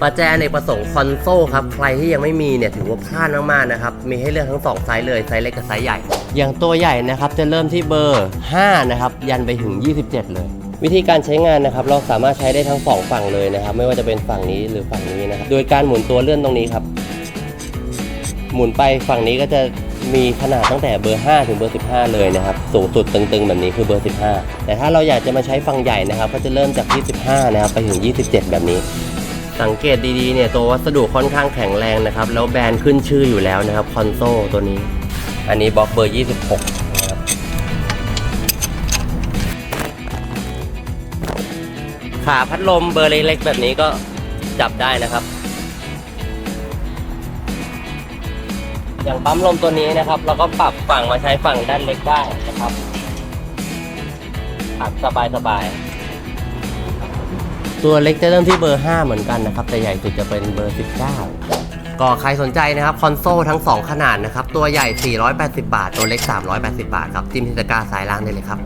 ประแจในกประสงค์คอนโซลครับ ใครที่ยังไม่มีเนี่ยถือว่าพลาดมากๆนะครับ มีให้เลือกทั้ง 2 ไซส์เลย ไซส์เล็กกับไซส์ใหญ่ อย่างตัวใหญ่นะครับ จะเริ่มที่เบอร์ 5 นะครับ ยันไปถึง 27 เลย วิธีการใช้งานนะครับ เราสามารถใช้ได้ทั้งสองฝั่งเลยนะครับ ไม่ว่าจะเป็นฝั่งนี้หรือฝั่งนี้นะครับ โดยการหมุนตัวเลื่อนตรงนี้ครับ หมุนไปฝั่งนี้ก็จะ มีขนาดตั้งแต่เบอร์ 5 ถึงเบอร์ 15 เลยนะครับ สูงสุดตึงๆ แบบนี้คือเบอร์ 15 แต่ถ้าเราอยากจะมาใช้ฝั่งใหญ่นะครับ ก็จะเริ่มจาก 25 นะครับ ไปถึง 27 แบบนี้ สังเกตดีๆ เนี่ย ตัววัสดุค่อนข้างแข็งแรงนะครับ แล้วแบรนด์ขึ้นชื่ออยู่แล้วนะครับ คอนโซลตัวนี้ อันนี้บล็อกเบอร์ 26นะครับขาพัดลมเบอร์เล็กๆแบบนี้ก็จับได้นะครับ อย่างปั๊มลมตัวนี้นะครับ เราก็ปรับฝั่งมาใช้ฝั่งด้านเล็กได้นะครับปรับสบายสบายๆตัวเล็กจะเริ่มที่เบอร์ 5 เหมือนกันนะครับ แต่ใหญ่สุดจะเป็นเบอร์ 19 ก็ใครสนใจนะครับคอนโซลทั้ง 2 ขนาดนะครับ ตัวใหญ่ 480 บาท ตัวเล็ก 380 บาทครับจิ้มที่ตะกร้าสายล่างได้เลยครับ